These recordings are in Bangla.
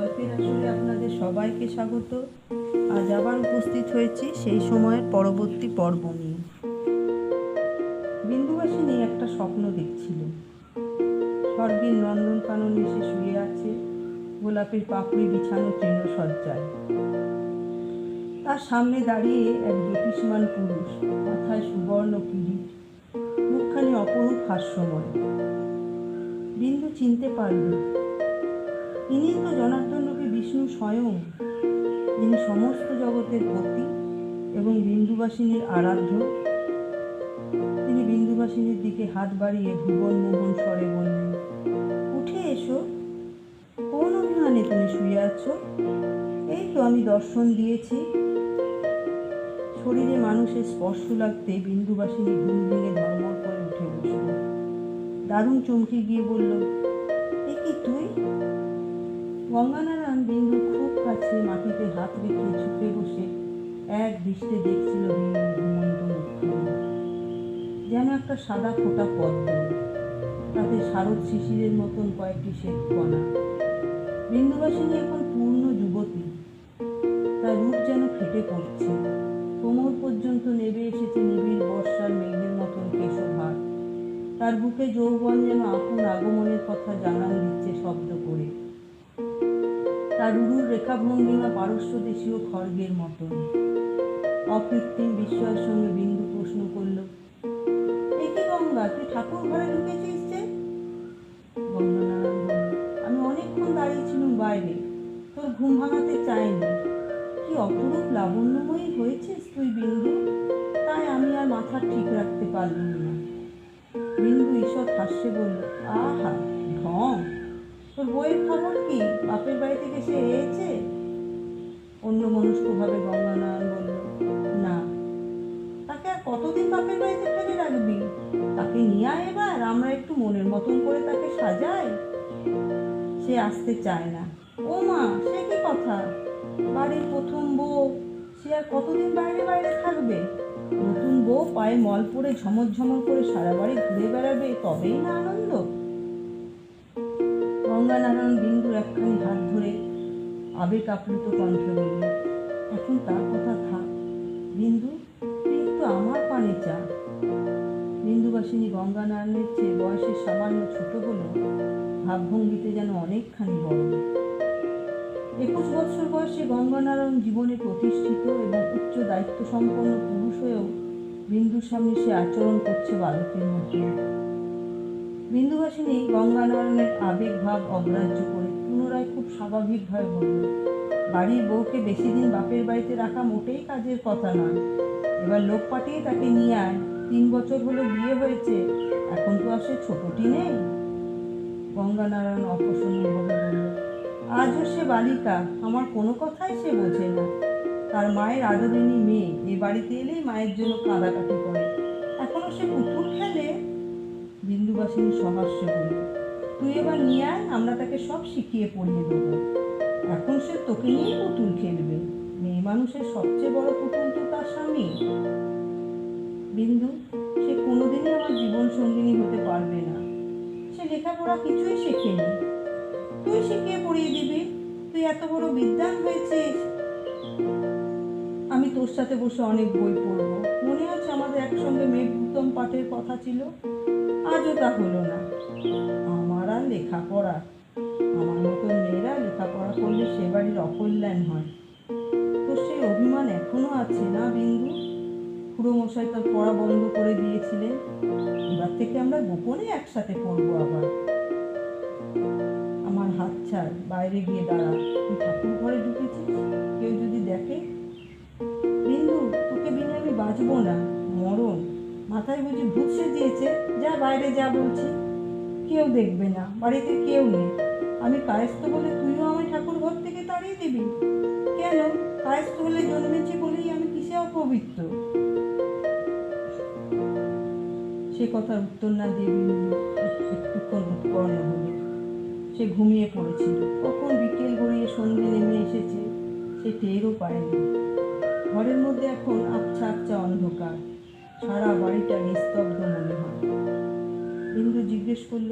গল্পের আসলে আপনাদের সবাইকে স্বাগত। আজ আবার উপস্থিত হয়েছি সেই সময়ের পরবর্তী পর্ব নিয়ে। বিন্দুবাসিনী একটা স্বপ্ন দেখছিল। স্বর্গের নন্দনকানন এসে শুয়ে আছে, গোলাপের পাপড়ি বিছানো তৃণসজ্জায় তার সামনে দাঁড়িয়ে এক জ্যোতিষমান পুরুষ, মাথায় সুবর্ণ কিরিট, মুখখানি অপরূপ হাস্যময়। বিন্দু চিনতে পারল ইনি তো জনার্দনরূপী বিষ্ণু স্বয়ং। যিনি সমস্ত জগতের পতি এবং বিন্দুবাসিনীর আরাধ্য। তিনি বিন্দুবাসিনীর দিকে হাত বাড়িয়ে ভুবন মোহন স্বরে বললেন, উঠে এসো। কোন অভিমানে তুমি শুয়ে আছো? এই তো আমি দর্শন দিয়েছি। শরীরে মানুষের স্পর্শ লাগতে বিন্দুবাসিনী ঘুম ভেঙে ধর্মর করে উঠে বসল দারুণ চমকে গিয়ে বলল গঙ্গানারায়ণ বিন্দুর খুব কাছে মাটিতে হাত রেখে ঝুঁকে বসে এক দৃষ্টে দেখছিল বিন্দু ঘুমন্ত যেন একটা সাদা ফোঁটা পদ্ম, তাতে শারদ শিশিরের মতন কয়েকটি শ্বেত কণা। বিন্দুবাসিনী এখন পূর্ণ যুবতী, তার রূপ যেন ফেটে পড়ছে। কোমর পর্যন্ত নেবে এসেছে নিবিড় বর্ষার মেঘের মতন কেশভার। তার বুকে যৌবন যেন আপন আগমনের কথা জানান দিচ্ছে শব্দ করে। তার উরুর রেখাভঙ্গিমা পারস্য দেশীয় খড়গের মতন। অকৃত্রিম বিস্ময়ের সঙ্গে বিন্দু প্রশ্ন করল, এ কি গঙ্গা? তুই ঠাকুর ঘরে ঢুকেছিস যে? গঙ্গানারায়ণ আমি অনেকক্ষণ দাঁড়িয়েছিলাম বাইরে। তোর ঘুম ভাঙাতে চাইনি। কি অপরূপ লাবণ্যময়ী হয়েছিস তুই, বিন্দু? তাই আমি আর মাথা ঠিক রাখতে পারলাম না। বিন্দু ঈশ্বর হাস্যে বলল, আহা, ঢং! তোর বইয়ের খবর কি? বাপের বাড়ি থেকে সে এসেছে? অন্য মনস্কভাবে গঙ্গানারায়ণ বলল, না। তাকে আর কতদিন বাপের বাড়িতে ফেলে রাখবি? তাকে নিয়ে আয় এবার, আমরা একটু মনের মতন করে তাকে সাজাই। সে আসতে চায় না। ও মা, সে কি কথা? বাড়ির প্রথম বউ, সে আর কতদিন বাইরে বাইরে থাকবে? নতুন বউ পায়ে মল পরে ঝমর ঝমর করে সারা বাড়ি ঘুরে বেড়াবে, তবেই না আনন্দ? গঙ্গানারায়ণ বিন্দুর একখানি হাত ধরে আবেগ আপ্লুত কণ্ঠে বলল, এখন তার কথা থাক। বিন্দু একটু আমার পানে চা। বিন্দুবাসিনী গঙ্গানারায়ণের চেয়ে বয়সে সামান্য ছোট হলো ভাবভঙ্গিতে যেন অনেকখানি বড়। একুশ বছর বয়সে গঙ্গানারায়ণ জীবনে প্রতিষ্ঠিত এবং উচ্চ দায়িত্ব সম্পন্ন পুরুষ হয়েও বিন্দুর সামনে সে আচরণ করছে বালকের মতো বিন্দুবাসিনী গঙ্গানারায়ণের আবেগ ভাব অগ্রাহ্য করে পুনরায় খুব স্বাভাবিকভাবে বলল বাড়ির বউকে বেশি দিন বাপের বাড়িতে রাখা মোটেই কাজের কথা নয়। এবার লোক পাঠিয়ে তাকে নিয়ে আয়। তিন বছর হলো বিয়ে হয়েছে, এখন তো আর সে ছোটটি নেই। গঙ্গানারায়ণ অপ্রসন্নভাবে বলল আজও সে বালিকা, আমার কোনো কথাই সে বোঝে না। তার মায়ের আদরিনী মেয়ে, এ বাড়িতে এলেই মায়ের জন্য কাঁদাকাটি করে। এখনও সে পুতুল বিন্দুবাসিনী সহাস্য বলল, তুই এবার নিয়ে আয়, আমরা তাকে সব শিখিয়ে পড়িয়ে দেবো। এখন সে তোকে নিয়েই পুতুল খেলবে। মেয়ে মানুষের সবচেয়ে বড় পুতুল তো তার স্বামী। বিন্দু, সে কোনোদিনই আমার জীবন সঙ্গিনী হতে পারবে না। সে লেখাপড়া কিছুই শেখেনি। তুই শিখিয়ে পড়িয়ে দিবি। তুই এত বড় বিদ্যান হয়েছিস। আমি তোর সাথে বসে অনেক বই পড়ব। মনে আছে আমাদের একসঙ্গে মেঘভূতম পাঠের কথা ছিল? আজও তা হলো না। আমার আর লেখাপড়া, আমার মতন মেয়েরা লেখাপড়া করলে সে বাড়ির অকল্যাণ হয়। তো সেই অভিমান এখনও আছে না, বিন্দু? খুড়ো মশাই তার পড়া বন্ধ করে দিয়েছিলেন। এবার থেকে আমরা গোপনে একসাথে পড়ব আবার। আমার হাত ছাড়, বাইরে গিয়ে দাঁড়া। তুই ঠাকুর ঘরে ঢুকেছিস? কেউ যদি দেখে? বিন্দু, তোকে বিনে আমি বাঁচবো না। মরণ। মাথায় বুঝি ভূত সেজিয়েছে যা বাইরে যা বলছি। কেউ দেখবে না, বাড়িতে কেউ নেই। আমি কায়স্থ বলে তুইও আমায় ঠাকুর ঘর থেকে তাড়িয়ে দিবি? কেন? কায়স্থ হলে জন্মেছি বলেই আমি কিসে অপবিত্র? সে কথার উত্তর না দিয়ে বিন্দু একটুক্ষণ হলো। সে ঘুমিয়ে পড়েছিল। কখন বিকেল গড়িয়ে সন্ধে নেমে এসেছে, সে টেরও পায়নি। ঘরের মধ্যে এখন আবছা আবছা অন্ধকার। সারা বাড়িটা নিস্তব্ধ মনে হয়। বিন্দু জিজ্ঞেস করল,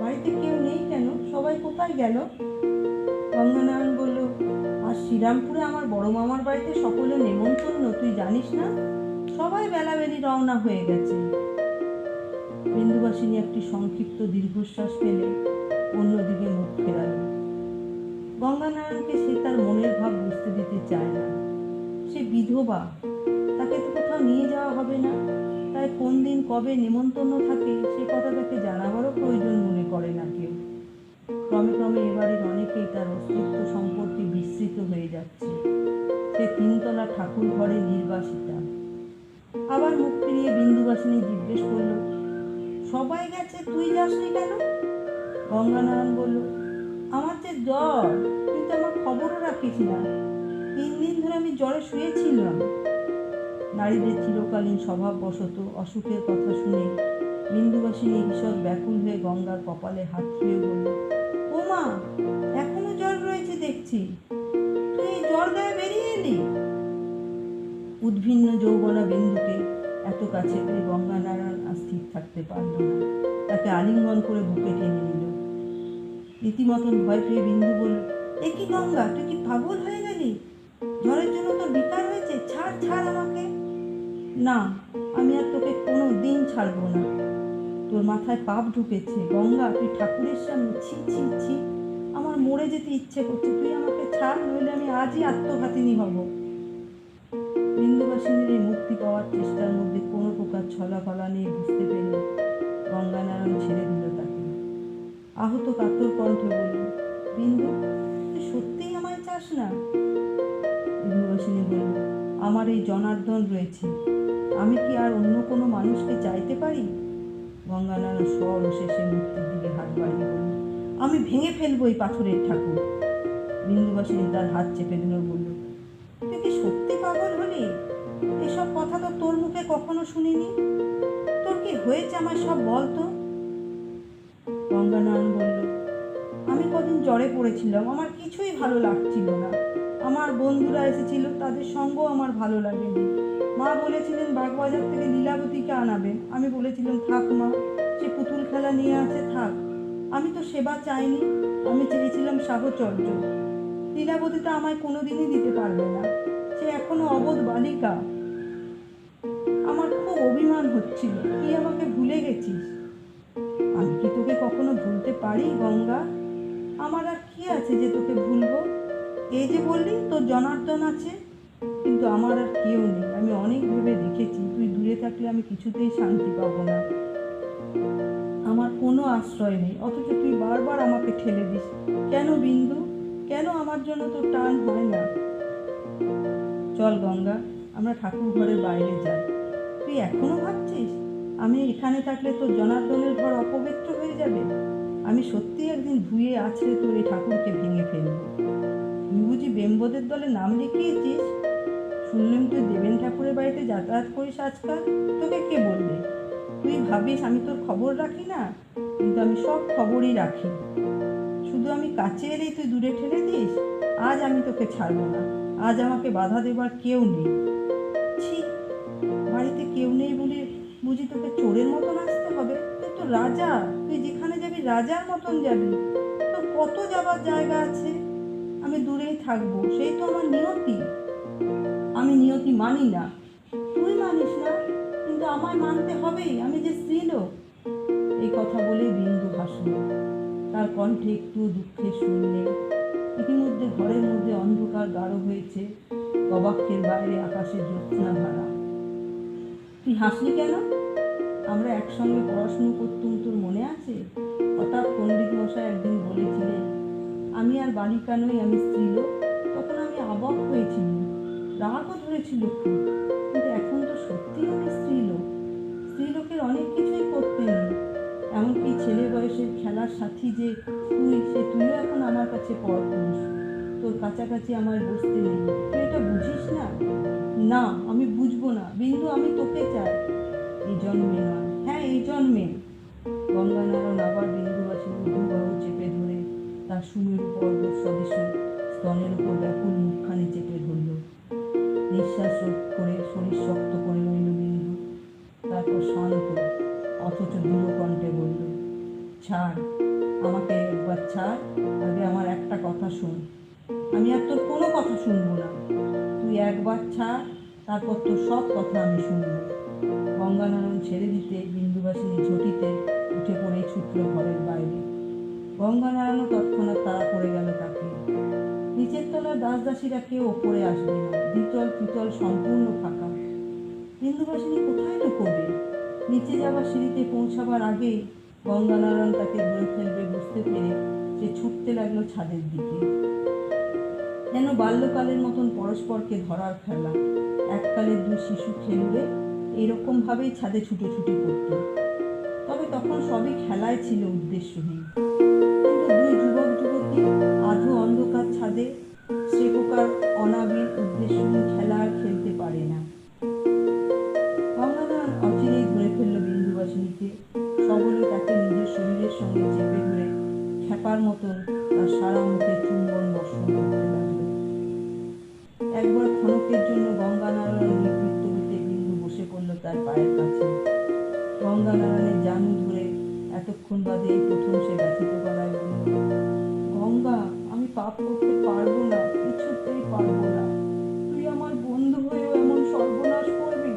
বাড়িতে কেউ নেই কেন? সবাই কোথায় গেল? গঙ্গানারায়ণ বলল আর শ্রীরামপুরে আমার বড় মামার বাড়িতে সকলে নেমন্তন্ন, তুই জানিস না? সবাই বেলাবেলি রওনা হয়ে গেছে। বিন্দুবাসিনী একটি সংক্ষিপ্ত দীর্ঘশ্বাস ফেলে অন্যদিকে মুখ ফেরাল। গঙ্গানারায়ণকে সে তার মনের ভাব বুঝতে দিতে চায় না। সে বিধবা কোথাও নিয়ে যাওয়া হবে না। তাই কোন দিন কবে নেমন্তন্ন থাকে, সে কথা তাকে জানাবারও প্রয়োজন মনে করে না কেউ। ক্রমে ক্রমে এবাড়ির অনেকেই তার অস্তিত্ব সম্পর্কে বিস্মৃত হয়ে যাচ্ছে। সে তিনতলা ঠাকুর ঘরে নির্বাসিতা। আবার মুখ ফিরিয়ে বিন্দুবাসিনী জিজ্ঞেস করল, সবাই গেছে? তুই যাসনি কেন? গঙ্গানারায়ণ বলল, আমার যে জ্বর তুই তো আমার খবরও রাখিস না। তিন দিন ধরে আমি জ্বরে শুয়েছিলাম। নারীদের চিরকালীন স্বভাববশত অসুখের কথা শুনে বিন্দুবাসিনী ঈষৎ ব্যাকুল হয়ে গঙ্গার কপালে হাত ছুঁয়ে বলল ও মা এখনও জ্বর রয়েছে দেখছি। তুই জ্বর গায়ে বেরিয়ে এলি? উদ্ভিন্ন যৌবনা বিন্দুকে এত কাছে পেয়ে গঙ্গানারায়ণ আর স্থির থাকতে পারল না। তাকে আলিঙ্গন করে বুকে টেনে নিল। রীতিমতন ভয় পেয়ে বিন্দু বলল, এ কি গঙ্গা? তুই কি পাগল হয়ে গেলি? জ্বরের জন্য তোর বিকার হয়েছে? ছাড় ছাড় আমাকে। না, আমি আর তোকে কোনো দিন ছাড়বো না। তোর মাথায় পাপ ঢুকেছে, গঙ্গা, তুই ঠাকুরের সামনে ছি ছি ছি। আমার মরে যেতে ইচ্ছে করছে, তুই আমাকে ছাড়, নইলে আমি আজই আত্মঘাতিনী হব। বিন্দুবাসিনীর এই মুক্তি পাওয়ার চেষ্টার মধ্যে কোনো প্রকার ছলাকলা নেই, বুঝতে পেরে গঙ্গানারায়ণ ছেড়ে দিল তাকে। আহত কাতর কণ্ঠে বলল, বিন্দু, তুই সত্যিই আমায় চাস না? বিন্দুবাসিনী বলল, আমার এই জনার্দন রয়েছে। আমি কি আর অন্য কোনো মানুষকে চাইতে পারি? গঙ্গানারায়ণ স্বর শেষে মূর্তির দিকে হাত বাড়িয়ে বলল, আমি ভেঙে ফেলব এই পাথরের ঠাকুর। বিন্দুবাসিনী তার হাত চেপে দিল বলল, তুই কি সত্যি পাগল হলি? এসব কথা তো তোর মুখে কখনো শুনিনি? তোর কি হয়েছে আমার সব বল তো? গঙ্গানারায়ণ বলল, আমি কদিন জ্বরে পড়েছিলাম, আমার কিছুই ভালো লাগছিল না। আমার বন্ধুরা এসেছিল, তাদের সঙ্গ আমার ভালো লাগেনি। মা বলেছিলেন বাগবাজার থেকে লীলাবতীকে আনাবেন আমি বলেছিলাম, থাক মা, সে পুতুল খেলা নিয়ে আছে, থাক। আমি তো সেবা চাইনি, আমি চেয়েছিলাম সাহচর্য। লীলাবতী তো আমায় কোনোদিনই দিতে পারবে না। সে এখনও অবোধ বালিকা। আমার খুব অভিমান হচ্ছিল তুই আমাকে ভুলে গেছিস? আমি কি তোকে কখনো ভুলতে পারি, গঙ্গা? আমার আর কি আছে যে তোকে ভুলবো? এই যে বললি, তোর জনার্দন আছে। কিন্তু আমার আর কেউ নেই। আমি অনেক ভেবে দেখেছি, তুই দূরে থাকলে আমি কিছুতেই শান্তি পাবো না। আমার কোনো আশ্রয় নেই, অথচ তুই বারবার আমাকে ঠেলে দিস। কেন বিন্দু? কেন আমার জন্য তোর টান হয় না? চল গঙ্গা, আমরা ঠাকুর ঘরের বাইরে যাই। তুই এখনও ভাবছিস? আমি এখানে থাকলে তোর জনার্দনের ঘর অপবিত্র হয়ে যাবে? আমি সত্যি একদিন ধুয়ে আছড়ে তোর এই ঠাকুরকে ভেঙে ফেলব। তুই বুঝি বেম্বদের দলে নাম লিখিয়েছিস? শুনলাম তুই দেবেন ঠাকুরের বাড়িতে যাতায়াত করিস আজকাল? তোকে কে বলবে? তুই ভাবিস আমি তোর খবর রাখি না? কিন্তু আমি সব খবরই রাখি। শুধু আমি কাছে এলেই তুই দূরে ঠেলে দিস? আজ আমি তোকে ছাড়বো না। আজ আমাকে বাধা দেবার কেউ নেই। ছি, বাড়িতে কেউ নেই বলে বুঝি তোকে চোরের মতন আসতে হবে? তুই তো রাজা। তুই যেখানে যাবি রাজার মতন যাবি। তোর কত যাবার জায়গা আছে? আমি দূরেই থাকব। সেই তো আমার নিয়তি। আমি নিয়তি মানি না। তুই মানিস না, কিন্তু আমায় মানতে হবেই, আমি যে স্ত্রীলোক এই কথা বলেই বিন্দু হাসল। তার কণ্ঠে একটু দুঃখের শুনলে ইতিমধ্যে ঘরের মধ্যে অন্ধকার গাঢ় হয়েছে। গবাক্ষের বাইরে আকাশে জ্যোৎস্না ধারা তুই হাসলি কেন? আমরা একসঙ্গে পড়াশুনো করতুম, তোর মনে আছে? হঠাৎ পণ্ডিত মশাই একদিন বলেছিলেন, আমি আর বালিকা নই, আমি স্ত্রীলোক তখন আমি অবাক হয়েছিলাম। রাগও ধরেছিল কিন্তু এখন তো সত্যিই আমি স্ত্রীলোক। স্ত্রীলোকের অনেক কিছুই করতে নেই। এমনকি ছেলে বয়সের খেলার সাথী যে তুই, সে তুইও এখন আমার কাছে পরপুরুষ তোর কাছাকাছি আমার বসতে নেই। তুই এটা বুঝিস না? না, আমি বুঝব না। বিন্দু, আমি তোকে চাই। এই জন্মে নয়। হ্যাঁ এই জন্মে। গঙ্গানারায়ণ আবার বিন্দুবাসীর দুবাহু চেপে ধরে। তার সুমেরু পর্বত সদৃশ স্তনের উপর ব্যাকুল মুখখানি চেপে ধরল নিঃশ্বাস করে, শরীর শক্ত করে রইল বিন্দু তারপর শান্ত অথচ দৃঢ় কণ্ঠে বলল, ছাড়, আমাকে একবার ছাড়, আগে আমার একটা কথা শোন। আমি আর তোর কোনো কথা শুনব না। তুই একবার ছাড়, তারপর তোর সব কথা আমি শুনব। গঙ্গানারায়ণ ছেড়ে দিতে বিন্দুবাসিনী ঝটিতে উঠে পড়েই ছুটল ঘরের বাইরে। গঙ্গানারায়ণও তৎক্ষণাৎ তাড়া পড়ে গেল তাকে। নিচের তলার দাসদাসীরা কেউ ওপরে আসবে না। দ্বিতল তৃতল সম্পূর্ণ ফাঁকা। বিন্দুবাসিনী কোথায় লুকোবে নিচে যাওয়ার সিঁড়িতে পৌঁছাবার আগেই গঙ্গানারায়ণ তাকে ধরে ফেলবে বুঝতে পেরে সে ছুটতে লাগল ছাদের দিকে। যেন বাল্যকালের মতন পরস্পরকে ধরার খেলা। এককালে দুই শিশু খেলবে, এইরকমভাবেই ছাদে ছুটোছুটি করত। তবে তখন সবই খেলায় ছিল উদ্দেশ্যহীন। গঙ্গানারায়ণের জানু ধরে এতক্ষণ বাদে এই প্রথম সে ব্যথিত গলায় বলল, গঙ্গা, আমি পাপ করতে পারব না, কিছুতেই পারব না। তুই আমার বন্ধু হয়েও এমন সর্বনাশ করবি?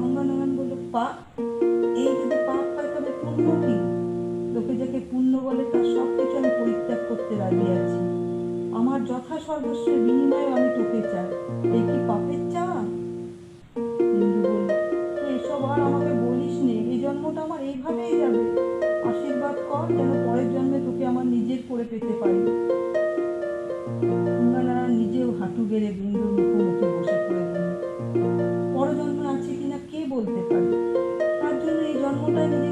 গঙ্গানারায়ণ বলল, পাপ? এই যদি পাপ হয় পুণ্য কি? লোকে যাকে পুণ্য বলে তার সব কিছু আমি পরিত্যাগ করতে রাজি আছি। আমার যথা সর্বস্বের বিনিময়ে আমি তোকে চাই। এই কি পাপের জন্য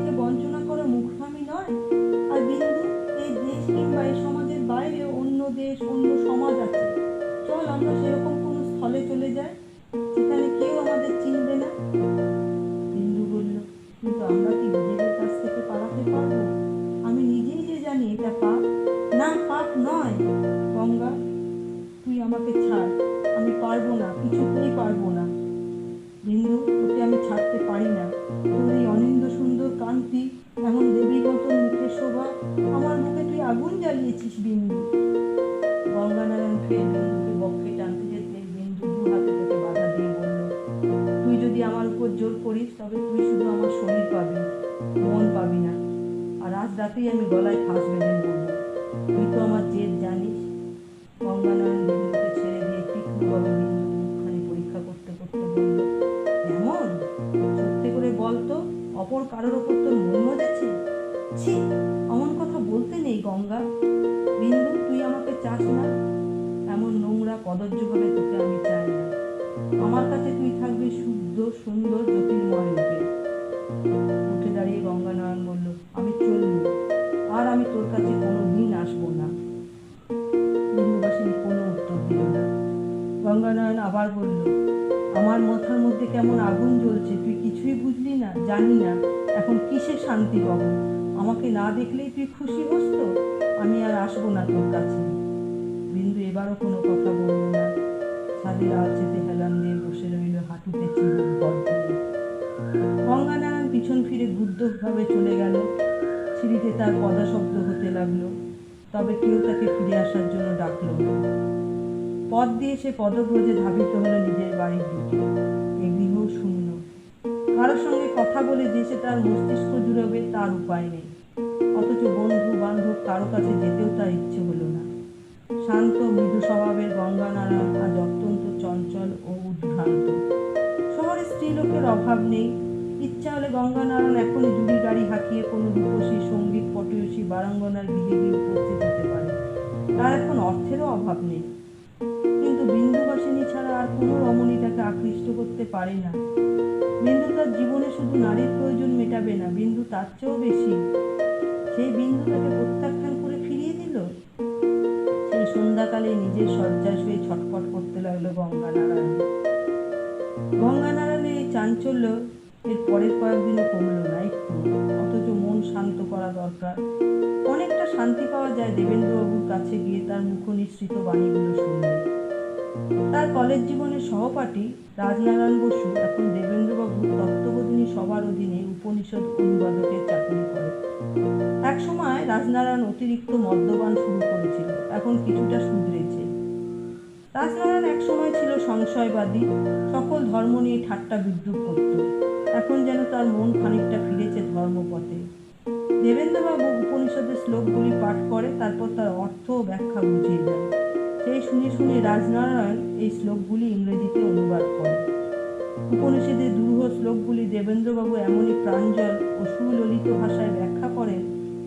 তবে তুই শুধু আমার শরীর পাবি, মন পাবি না। আর আজ রাতেই আমি গলায় ফাঁস বেঁধে মরবো। তুই তো আমার জেদ জানিস। গঙ্গানারায়ণ বিন্দুকে ছেড়ে দিয়ে তীক্ষ্ণভাবে বিন্দুর মুখখানি পরীক্ষা করতে করতে বলল, এমন? সত্যি করে বল তো, অপর কারোর ওপর তোর মন মজেছে ছি, অমন কথা বলতে নেই গঙ্গা। বিন্দু, তুই আমাকে চাস না? এমন নোংরা কদর্যভাবে তোকে আমি চাই না। আমার কাছে তুই থাকবি শুদ্ধ, সুন্দর জ্যোতির্ময় রূপে। উঠে দাঁড়িয়ে গঙ্গানারায়ণ বলল, আমি চললুম আর আমি তোর কাছে কোনো দিন আসব না। বিন্দুবাসিনী কোনো উত্তর দিল না। গঙ্গানারায়ণ আবার বলল, আমার মাথার মধ্যে কেমন আগুন জ্বলছে, তুই কিছুই বুঝলি না, জানি না। এখন কিসে শান্তি পাবো? আমাকে না দেখলেই তুই খুশি হোস তো? আমি আর আসব না তোর কাছে। বিন্দু এবারও কোনো কথা বলল না। ছাদের আলচেতে হেলান পিছন ফিরে গুদ্ধভাবে চলে গেল। সিঁড়িতে তার পদা শব্দ হতে লাগল। তবে কেউ তাকে ফিরে আসার জন্য ডাকলো পথ দিয়ে সে পদব্রজে ধাবিত হলো নিজের বাড়ির দিকে। এ গৃহ শূন্য। কারোর সঙ্গে কথা বলে যে সে তার মস্তিষ্ক জুড়বে তার উপায় নেই। অথচ বন্ধু, বান্ধব কারও কাছে যেতেও তার ইচ্ছে হলো না। শান্ত, মৃদু স্বভাবের গঙ্গা গঙ্গানারায়ণ আজ অত্যন্ত চঞ্চল ও উদ্ভ্রান্ত। শহরে স্ত্রীলোকের অভাব নেই। ইচ্ছা হলে গঙ্গানারায়ণ এখন জুড়ি গাড়ি হাঁকিয়ে কোনো রূপসী, সংগীত, পটয়সী, বারাঙ্গনার গিয়ে উপস্থিত হতে পারে। তার এখন অর্থেরও অভাব নেই। কিন্তু বিন্দুবাসিনী ছাড়া আর কোনো রমণী তাকে আকৃষ্ট করতে পারে না। বিন্দু তার জীবনে শুধু নারীর প্রয়োজন মেটাবে না, বিন্দু তার চেয়েও বেশি। সেই বিন্দু তাকে প্রত্যাখ্যান করে ফিরিয়ে দিল। সেই সন্ধ্যাকালে নিজের শয্যায় শুয়ে ছটফট করতে লাগল গঙ্গানারায়ণ। গঙ্গানারায়ণের এই চাঞ্চল্য এর পরের কয়েকদিনও কমলো না একটু, অথচ মন শান্ত করা দরকার। অনেকটা শান্তি পাওয়া যায় দেবেন্দ্রবাবুর কাছে গিয়ে তার মুখনিসৃত বাণীগুলো শুনলে। তার কলেজ জীবনের সহপাঠী রাজনারায়ণ বসু এখন দেবেন্দ্রবাবুর তত্ত্ববোধিনী সবার অধীনে উপনিষদ অনুবাদকের চাকরি করে। এক সময় রাজনারায়ণ অতিরিক্ত মদ্যপান শুরু করেছিল, এখন কিছুটা শুধরেছে। রাজনারায়ণ এক সময় ছিল সংশয়বাদী, সকল ধর্ম নিয়ে ঠাট্টা বিদ্রুপ করত। এখন যেন তার মন খানিকটা ফিরেছে ধর্মপথে। দেবেন্দ্রবাবু উপনিষদের শ্লোকগুলি পাঠ করে, তারপর তার অর্থ ও ব্যাখ্যা বুঝিয়ে দেয় সেই শুনে শুনে রাজনারায়ণ এই শ্লোকগুলি ইংরেজিতে অনুবাদ করে উপনিষদের দুরূহ শ্লোকগুলি দেবেন্দ্রবাবু এমনই প্রাঞ্জল ও সুললিত ভাষায় ব্যাখ্যা করেন,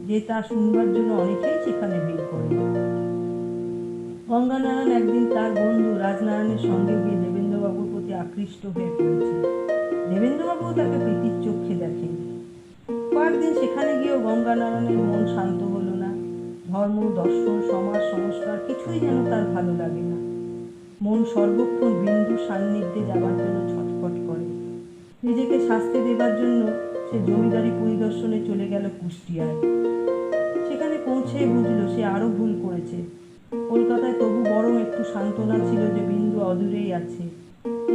যে তা শুনবার জন্য অনেকেই সেখানে ভিড় করে গঙ্গানারায়ণ একদিন তার বন্ধু রাজনারায়ণের সঙ্গে গিয়ে দেবেন্দ্রবাবুর প্রতি আকৃষ্ট হয়ে পড়েছে তাকে প্রীতির চোখে দেখেন কয়েকদিন সেখানে গিয়েও গঙ্গানারায়ণের মন শান্ত হলো না। ধর্ম, দর্শন, সমাজ, সংস্কার কিছুই যেন তার ভালো লাগে না। মন সর্বক্ষণ বিন্দু সান্নিধ্যে যাবার জন্য ছটফট করে। নিজেকে শাস্তি দেবার জন্য সে জমিদারি পরিদর্শনে চলে গেল কুষ্টিয়ায়। সেখানে পৌঁছে বুঝলো সে আরও ভুল করেছে। কলকাতায় তবু বরং একটু সান্ত্বনা ছিল যে বিন্দু অদূরেই আছে।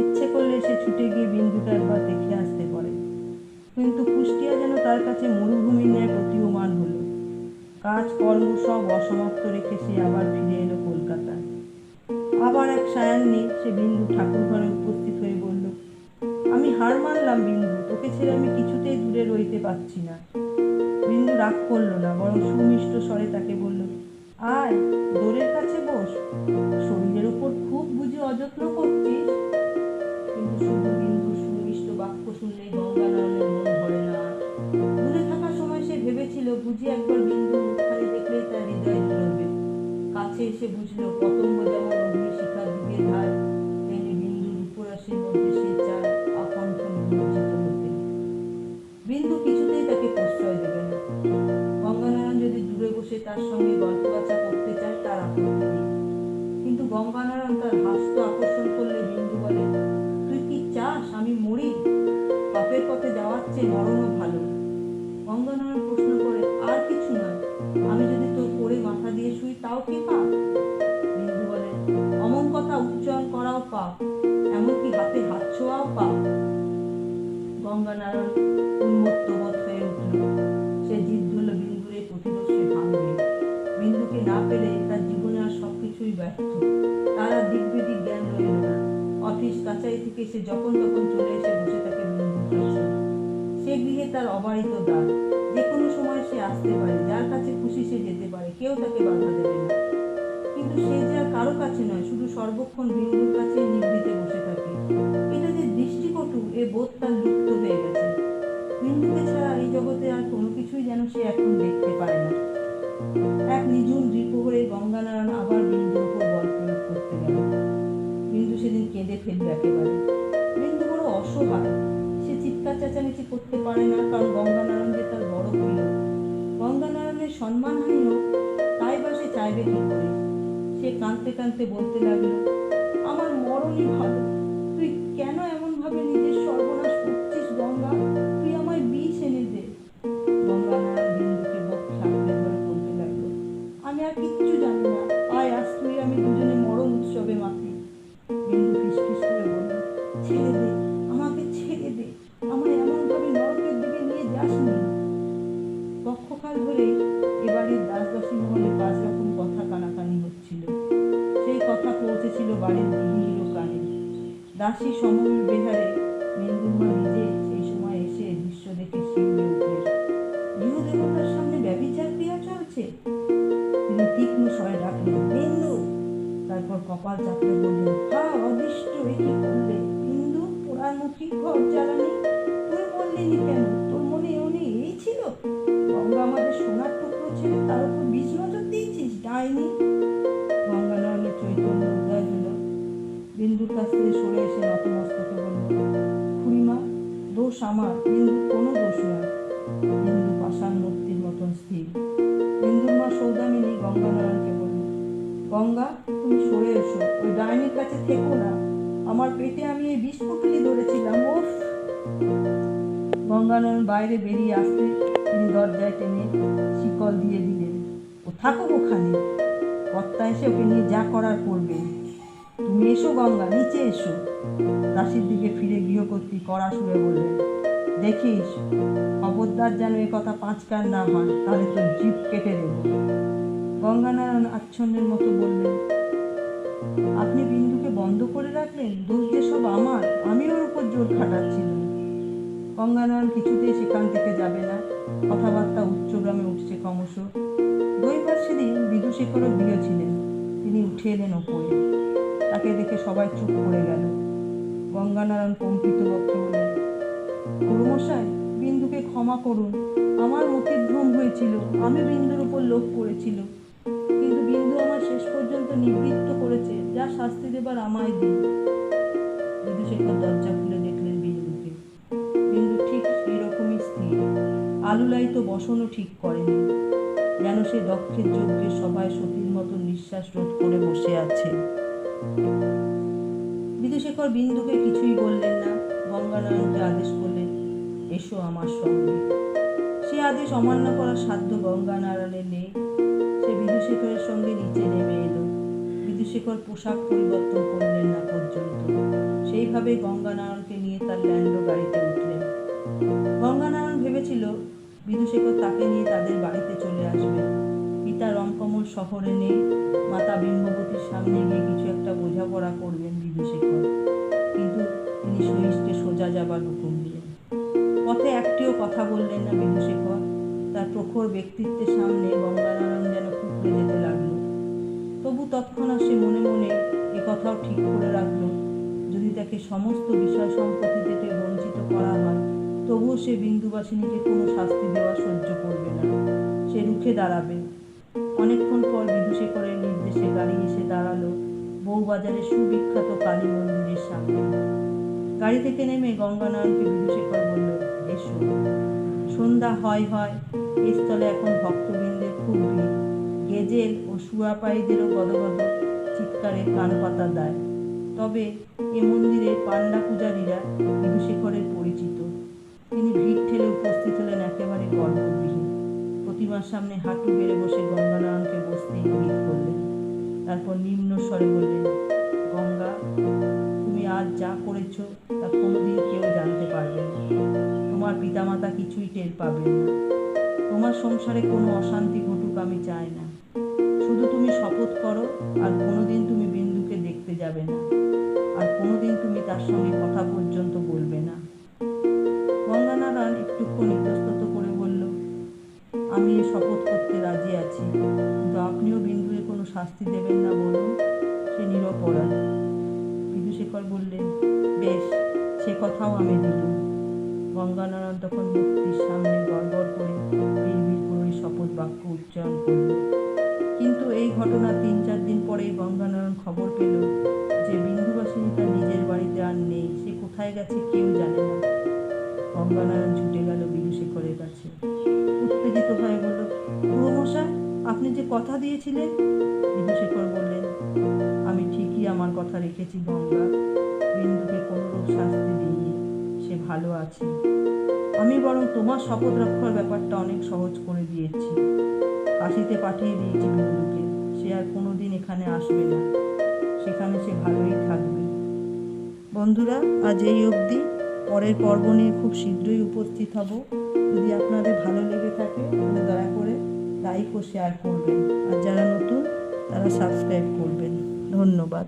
ইচ্ছে করলে সে ছুটে গিয়ে বিন্দুটা একবার দেখে আসতে কুষ্টিয়া যেন তার কাছে মরুভূমির ন্যায় প্রতীয়মান হলো। কাজ, কর্ম সব অসমাপ্ত রেখে সে আবার ফিরে এলো কলকাতায়। আবার এক সায়ান্নে সে বিন্দু ঠাকুর ঘরে উপস্থিত হয়ে বলল, আমি হার মানলাম বিন্দু, তোকে ছেড়ে আমি কিছুতেই দূরে রইতে পারছি না। বিন্দু রাগ করল না, বরং সুমিষ্ট স্বরে তাকে বলল, আয়, দোরের কাছে বস, শরীরের উপর খুব বুঝি অযত্ন করছিস? কিন্তু শুধু বিন্দু সুমিষ্ট বাক্য শুনলেই গঙ্গানারায়ণের মন ভেবেছিল বুঝি একবার বিন্দু মুখখানি দেখলেই তার হৃদয় জুড়বে কাছে এসে বুঝলো, পতঙ্গ যেমন অগ্নি শিখার দিকে ধার, তেমনি বিন্দুর উপরাশের মধ্যে সে চায় আকণ্ঠ নিমজ্জিত হতে। বিন্দু কিছুতেই তাকে প্রশ্রয় দেবে না। গঙ্গানারায়ণ যদি দূরে বসে তার সঙ্গে গল্প আচা করতে চায়, তার আপত্তি নেই। কিন্তু গঙ্গানারায়ণ তার হাস্য আকর্ষণ করলে বিন্দু বলে, তুই কি চাস? আমি মরি। পাপের পথে যাওয়ার চেয়ে মরণও ভালো। গঙ্গানারায়ণ প্রশ্ন করে, আর কিছু নয় আমি যদি তোর পরে মাথা দিয়ে শুই, তাও কি পাপ? বিন্দু বলে, অমন কথা উচ্চারণ করাও পাপ, এমনকি হাতে হাত ছোঁয়াও পাপ। গঙ্গানারায়ণ উন্মত্ত বোধ হয়ে উঠল। সে জিদ ধরল বিন্দুর এই প্রতিরোধ সে ভাঙবে। বিন্দুকে না পেলে তার জীবনে আর সব কিছুই ব্যর্থ। তার আর দিকবিদিক জ্ঞান রইল না। অফিস কাছারি থেকে সে যখন তখন চলে এসে বসে থাকে বিন্দুর কাছে। সে গৃহে তার অবারিত দ্বার। সময় সে আসতে পারে, যার কাছে খুশি সে যেতে পারে, কেউ তাকে বাধা দেবে না। কিন্তু সে যে আর কারও কাছে নয়, শুধু সর্বক্ষণ বিন্দুর কাছে নিভৃতে বসে থাকে। দোষ আমার বিন্দুর কোনো দোষ নয় বিন্দু পাষাণ মূর্তির মতন স্থির। বিন্দুর মা সৌদামিনী গঙ্গানারায়ণকে বলল গঙ্গা, তুমি সরে এসো। ওই ডাইনির কাছে থেকো না। আমার পেটে আমি এই বিষ পুটুলি ধরেছিলাম ওফ গঙ্গানারায়ণ বাইরে বেরিয়ে আসতে তিনি দরজায় টেনে শিকল দিয়ে দিলেন, ও থাকুক ওখানে। কর্তা এসে ওকে নিয়ে যা করার করবে তুমি এসো গঙ্গা, নিচে এসো। দাসীর দিকে ফিরে গৃহকর্ত্রী কড়া সুরে বললেন দেখিস খবরদার যেন এ কথা পাঁচ কান না হয়, তাহলে তোর জিপ কেটে দেব। গঙ্গানারায়ণ আচ্ছন্নের মতো বললেন, আপনি বিন্দুকে বন্ধ করে রাখলেন, দোষ যে সব আমার, আমি ওর উপর জোর খাটাচ্ছিলাম। গঙ্গানারায়ণ কিছুতেই সেখান থেকে যাবে না। কথাবার্তা উচ্চগ্রামে উঠছে ক্রমশ। রবিবার সেদিন বিদুশেখরও বিয়ে ছিলেন। তিনি উঠে এলেন ওপরে। তাকে দেখে সবাই চুপ করে গেল। গঙ্গানারায়ণ কম্পিত বক্ত বললেন গুরুমশাই বিন্দুকে ক্ষমা করুন। আমার মতিভ্রম হয়েছিল, আমি বিন্দুর উপর লোভ করেছিল। কিন্তু বিন্দু আমার শেষ পর্যন্ত নিবৃত্ত করেছে, যা শাস্তি দেবার আমায় দিন। বিদুশেখর দরজা খুলে দেখলেন বিন্দুকে। বিন্দু ঠিক সেই রকমই স্থির। আলুলাই তো বসনও ঠিক করেনি। যেন সে দক্ষের যজ্ঞের সবাই সতীর মতো নিঃশ্বাস রোধ করে বসে আছে। বিদুশেখর বিন্দুকে কিছুই বললেন না। গঙ্গানারায়ণকে আদেশ করলেন, এসো আমার সঙ্গে। সে আদেশ অমান্য করার সাধ্য গঙ্গানারায়ণের নেই। সে বিদুশেখরের সঙ্গে নিচে নেমে এলো। বিদুশেখর পোশাক পরিবর্তন করলেন না পর্যন্ত। সেইভাবে গঙ্গানারায়ণকে নিয়ে তার ল্যান্ডো গাড়িতে উঠলেন। গঙ্গানারায়ণ ভেবেছিল বিদুশেখর তাকে নিয়ে তাদের বাড়িতে চলে আসবে। পিতা রমকমল শহরে নেই, মাতা বিম্ববতীর সামনে গিয়ে কিছু একটা বোঝাপড়া করবেন বিদুশেখর কিন্তু তিনি সহিষ্ঠে সোজা যাবার হুকুম দিলেন। পথে একটিও কথা বললেন না বিদুশেখর তার প্রখর ব্যক্তিত্বের সামনে গঙ্গানারায়ণ যেন কুকড়ে যেতে লাগল। তবু তৎক্ষণাৎ সে মনে মনে এ কথাও ঠিক করে রাখল, যদি তাকে সমস্ত বিষয় সম্পত্তি থেকে বঞ্চিত করা হয়, তবুও সে বিন্দুবাসিনীকে কোনো শাস্তি দেওয়া সহ্য করবে না। সে রুখে দাঁড়াবে। অনেকক্ষণ পর বিদুশেখরের নির্দেশে গাড়ি এসে দাঁড়াল বউবাজারের সুবিখ্যাত কালী মন্দিরের সামনে। গাড়ি থেকে নেমে গঙ্গানারায়ণকে বিদুশেখর বলল এসো। সন্ধ্যা হয় হয় এই স্থলে এখন ভক্তবৃন্দের খুব ভিড়। গেজেল ও শুয়াপাইদেরও গদগদ চিৎকারে কান পাতা দেয়। তবে এ মন্দিরে পান্ডা পূজারীরা বিদুশেখরের পরিচিত। তিনি ভিড় ঠেলে উপস্থিত হলেন একেবারে গর্ভগৃহে প্রতিমার সামনে হাঁটু বেড়ে বসে গঙ্গানারায়ণকে বসতে ইঙ্গিত করলেন। তারপর নিম্ন স্বরে বললেন, গঙ্গা, তুমি আজ যা করেছ তা কোনোদিন কেউ জানতে পারবে না। তোমার পিতামাতা কিছুই টের পাবে না। তোমার সংসারে কোনো অশান্তি ঘটুক আমি চাই না। শুধু তুমি শপথ করো আর কোনোদিন তুমি বিন্দুকে দেখতে যাবে না। আর কোনোদিন তুমি তার সঙ্গে কথা পর্যন্ত বলবে না। গঙ্গানারায়ণ একটুক্ষণ ইতস্তত করে বলল, আমি শপথ করতে রাজি আছি, কিন্তু আপনিও বিন্দুকে কোনো শাস্তি দেবেন কথাও আমি দিলুম গঙ্গানারায়ণ তখন মুক্তির সামনে গড়গড় করে বিড়বিড় করে শপথ বাক্য উচ্চারণ করল। কিন্তু এই ঘটনা তিন চার দিন পরেই গঙ্গানারায়ণ খবর পেল যে বিন্দুবাসিনী তার নিজের বাড়িতে আর নেই। সে কোথায় গেছে কেউ জানে না। গঙ্গানারায়ণ ছুটে গেল বিদুশেখরের কাছে। উত্তেজিত হয়ে বলল পুরমশাই আপনি যে কথা দিয়েছিলেন? বিদুশেখর বললেন, আমি ঠিকই আমার কথা রেখেছি গঙ্গা। বিন্দুকে কোনোরূপ শাস্তি ভালো আছে। আমি বরং তোমার শপথ রক্ষার ব্যাপারটা অনেক সহজ করে দিয়েছি। কাশিতে পাঠিয়ে দিয়েছি বিন্দুকে। সে আর কোনোদিন এখানে আসবে না। সেখানে সে ভালোই থাকবে। বন্ধুরা, আজ এই অবধি। পরের পর্ব নিয়ে খুব শীঘ্রই উপস্থিত হব। যদি আপনাদের ভালো লেগে থাকে, তাহলে দয়া করে লাইক ও শেয়ার করবেন। আর যারা নতুন, তারা সাবস্ক্রাইব করবেন। ধন্যবাদ।